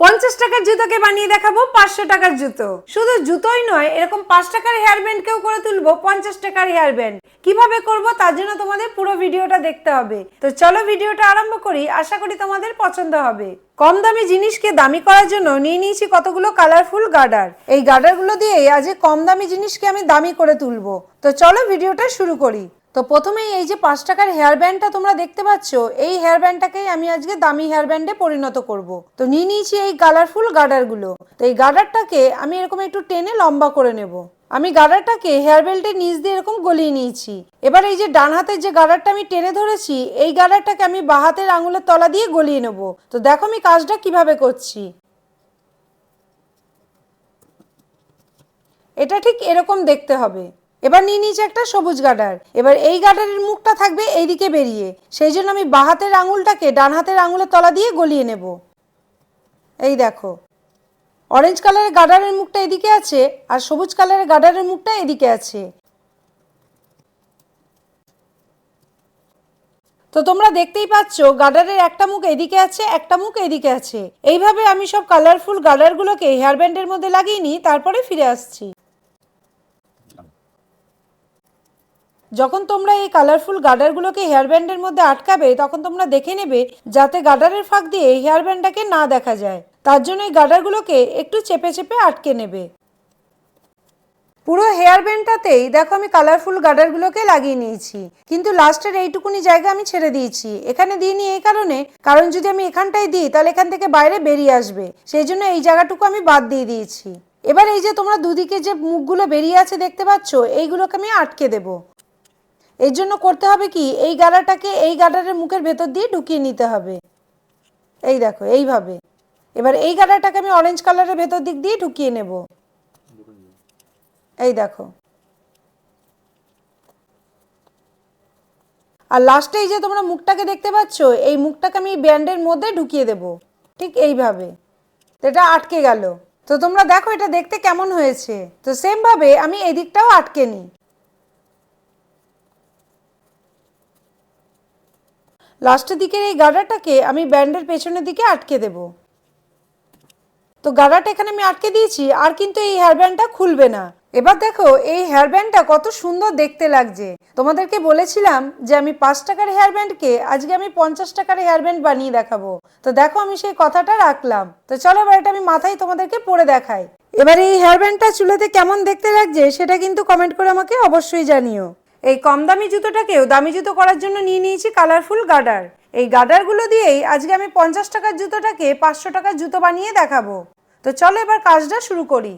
পঞ্চাশ টাকার জুতোকে বানিয়ে দেখাবো, পাঁচশো টাকার জুতো। শুধু জুতোই নয়, এরকম পাঁচ টাকার হেয়ার ব্যান্ডকেও করে তুলবো, পঞ্চাশ টাকার হেয়ার ব্যান্ড কীভাবে করব তার জন্য তোমাদের পুরো ভিডিওটা দেখতে হবে। তো চলো ভিডিওটা আরম্ভ করি, আশা করি তোমাদের পছন্দ হবে। কম দামি জিনিসকে দামি করার জন্য নিয়ে নিয়েছি কতগুলো কালারফুল গার্ডার। এই গার্ডারগুলো দিয়ে আজ কম দামি জিনিসকে আমি দামি করে তুলবো। তো চলো ভিডিওটা শুরু করি। তো প্রথমেই এই যে পাঁচ টাকার হেয়ার ব্যান্ডটা তোমরা দেখতে পাচ্ছ, এই হেয়ার ব্যান্ডটাকেই আমি আজকে দামি হেয়ার ব্যান্ডে পরিণত করব। তো নিয়ে নিয়েছি এই কালারফুল গার্ডারগুলো তো এই গার্ডারটাকে আমি এরকম একটু টেনে লম্বা করে নেব। আমি গার্ডারটাকে হেয়ার বেল্টের নিচ দিয়ে এরকম গলিয়ে নিয়েছি। এবার এই যে ডান হাতের যে গার্ডারটা আমি টেনে ধরেছি, এই গার্ডারটাকে আমি বাঁ হাতের আঙুলের তলা দিয়ে গলিয়ে নেব। তো দেখো আমি কাজটা কীভাবে করছি। এটা ঠিক এরকম দেখতে হবে। এবার নিয়ে নিয়েছি একটা সবুজ গার্ডার এবার এই গার্ডারের মুখটা থাকবে এইদিকে বেরিয়ে। সেই জন্য আমি বাঁ হাতের আঙুলটাকে ডান হাতের আঙুলের তলা দিয়ে গলিয়ে নেব। এই দেখো। অরেঞ্জ কালারের গার্ডারের মুখটা এদিকে আছে আর সবুজ কালারের গার্ডারের মুখটা এদিকে আছে। তো তোমরা দেখতেই পাচ্ছ গার্ডারের একটা মুখ এদিকে আছে, একটা মুখ এদিকে আছে। এইভাবে আমি সব কালারফুল গার্ডারগুলোকে হেয়ার ব্যান্ডের মধ্যে লাগিয়ে নিই তারপরে ফিরে আসছি। যখন তোমরা এই কালারফুল গার্ডারগুলোকে হেয়ার ব্যান্ডের মধ্যে আটকাবে, তখন তোমরা দেখে নেবে যাতে গার্ডারের ফাঁক দিয়ে হেয়ার ব্যান্ডটাকে না দেখা যায়। তার জন্য এই গার্ডারগুলোকে একটু চেপে চেপে আটকে নেবে। পুরো হেয়ার ব্যান্ডটাতেই দেখো আমি কালারফুল গার্ডারগুলোকে লাগিয়ে নিয়েছি। কিন্তু লাস্টের এইটুকুনি জায়গা আমি ছেড়ে দিয়েছি। এখানে দিইনি এই কারণে। কারণ যদি আমি এখানটায় দিই, তাহলে এখান থেকে বাইরে বেরিয়ে আসবে। সেই জন্য এই জায়গাটুকু আমি বাদ দিয়ে দিয়েছি। এবার এই যে তোমরা দুদিকে যে মুখগুলো বেরিয়ে আছে দেখতে পাচ্ছ, এইগুলোকে আমি আটকে দেবো। এর জন্য করতে হবে কি, এই গাড়াটাকে এই গাডারের মুখের ভেতর দিয়ে ঢুকিয়ে নিতে হবে। এই দেখো, এইভাবে। এবার এই গাডাটাকে আমি অরেঞ্জ কালারের ভেতর দিক দিয়ে ঢুকিয়ে নেব। এই দেখো। আর লাস্টে এই যে তোমরা মুখটাকে দেখতে পাচ্ছ, এই মুখটাকে আমি ব্যান্ডের মধ্যে ঢুকিয়ে দেব। ঠিক এইভাবে। তো এটা আটকে গেল। তো তোমরা দেখো এটা দেখতে কেমন হয়েছে। তো সেমভাবে আমি এই দিকটাও আটকে নিই। লাস্টের দিকের এই গাডারটাকে আমি ব্যান্ডের পেছনের দিকে আটকে দেব। তো গাডারটা এখানে আমি আটকে দিয়েছি, আর কিন্তু এই হেয়ার ব্যান্ডটা খুলবে না। এবার দেখো, এই হেয়ার ব্যান্ডটা কত সুন্দর দেখতে লাগছে। তোমাদেরকে বলেছিলাম যে আমি পাঁচ টাকার হেয়ার ব্যান্ডকে আজকে আমি পঞ্চাশ টাকার হেয়ার ব্যান্ড বানিয়ে দেখাবো। তো দেখো, আমি সেই কথাটা রাখলাম। তো চলো, এবার এটা আমি মাথায় তোমাদেরকে পরে দেখাই। এবার এই হেয়ার ব্যান্ডটা চুলেতে কেমন দেখতে লাগছে, সেটা কিন্তু কমেন্ট করে আমাকে অবশ্যই জানিও। এই কম দামি জুতোটাকেও দামি জুতো করার জন্য নিয়ে নিয়েছি কালারফুল গার্ডার এই গার্ডারগুলো দিয়েই আজকে আমি পঞ্চাশ টাকার জুতোটাকে পাঁচশো টাকার জুতো বানিয়ে দেখাবো। তো চলো এবার কাজটা শুরু করি।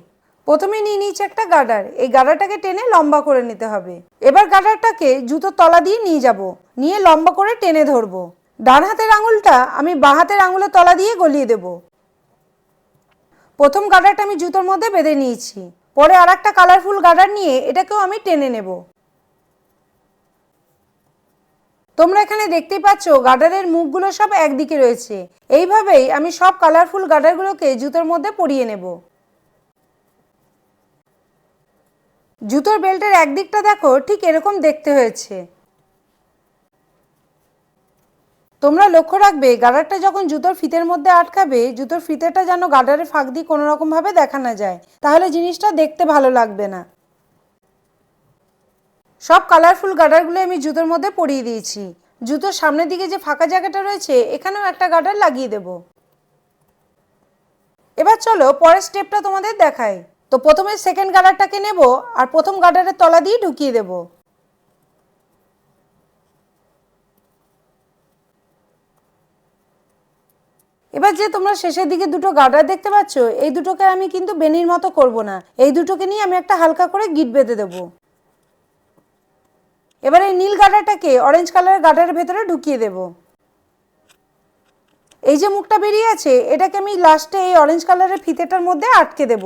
প্রথমে নিয়ে নিয়েছি একটা গার্ডার এই গার্ডারটাকে টেনে লম্বা করে নিতে হবে। এবার গার্ডারটাকে জুতোর তলা দিয়ে নিয়ে যাব। নিয়ে লম্বা করে টেনে ধরবো। ডান হাতের আঙুলটা আমি বাঁ হাতের আঙুলের তলা দিয়ে গলিয়ে দেব। প্রথম গার্ডারটা আমি জুতোর মধ্যে বেঁধে নিয়েছি। পরে আর একটা কালারফুল গার্ডার নিয়ে এটাকেও আমি টেনে নেব। তোমরা এখানে দেখতেই পাচ্ছ, গার্ডারের মুখগুলো সব একদিকে রয়েছে। এইভাবেই আমি সব কালারফুল গার্ডারগুলোকে জুতোর মধ্যে পরিয়ে নেব। জুতোর বেল্টের একদিকটা দেখো, ঠিক এরকম দেখতে হয়েছে। তোমরা লক্ষ্য রাখবে, গার্ডারটা যখন জুতোর ফিতের মধ্যে আটকাবে, জুতোর ফিতেটা যেন গার্ডারের ফাঁক দিয়ে কোনো রকম ভাবে দেখা না যায়। তাহলে জিনিসটা দেখতে ভালো লাগবে না। সব কালারফুল গার্ডারগুলো আমি জুতোর মধ্যে পরিয়ে দিয়েছি। জুতোর সামনের দিকে যে ফাঁকা জায়গাটা রয়েছে, এখানেও একটা গার্ডার লাগিয়ে দেব। এবার চলো পরের স্টেপটা তোমাদের দেখাই। তো প্রথমে সেকেন্ড গার্ডারটাকে নেব আর প্রথম গার্ডারের তলা দিয়ে ঢুকিয়ে দেব। এবার যে তোমরা শেষের দিকে দুটো গার্ডার দেখতে পাচ্ছ, এই দুটোকে আমি কিন্তু বেনির মতো করব না। এই দুটোকে নিয়ে আমি একটা হালকা করে গিট বেঁধে দেবো। এবার এই নীল গাডারটাকে অরেঞ্জ কালারের গাডারের ভেতরে ঢুকিয়ে দেব। এই যে মুখটা বেরিয়ে আছে, এটাকে আমি লাস্টে এই অরেঞ্জ কালারের ফিতেটার মধ্যে আটকে দেব।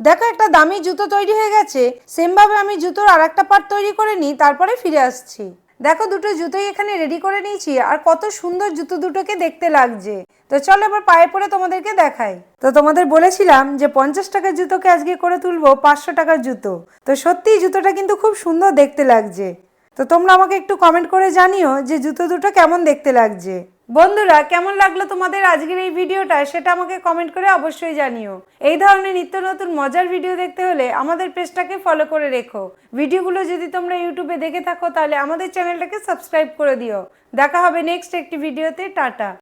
দেখো একটা দামি জুতো তৈরি হয়ে গেছে সেমভাবে আমি জুতোর আর একটা পার্ট তৈরি করে নিই, তারপরে ফিরে আসছি। দেখো, দুটো জুতোই এখানে রেডি করে নিয়েছি, আর কত সুন্দর জুতো দুটোকে দেখতে লাগছে। তো চলো এবার পায়ে পরে তোমাদেরকে দেখাই। তো তোমাদের বলেছিলাম যে পঞ্চাশ টাকার জুতোকে আজকে করে তুলবো পাঁচশো টাকার জুতো। তো সত্যি জুতোটা কিন্তু খুব সুন্দর দেখতে লাগছে। তো তোমরা আমাকে একটু কমেন্ট করে জানিও যে জুতো দুটো কেমন দেখতে লাগছে। বন্ধুরা, কেমন লাগল তোমাদের আজকের এই ভিডিওটা? সেটা আমাকে কমেন্ট করে অবশ্যই জানিও। এই ধরনের নিত্য নতুন মজার ভিডিও দেখতে হলে আমাদের পেজটাকে ফলো করে রেখো। ভিডিওগুলো যদি তোমরা ইউটিউবে দেখে থাকো, তাহলে আমাদের চ্যানেলটাকে সাবস্ক্রাইব করে দিও। দেখা হবে নেক্সট একটি ভিডিওতে টাটা।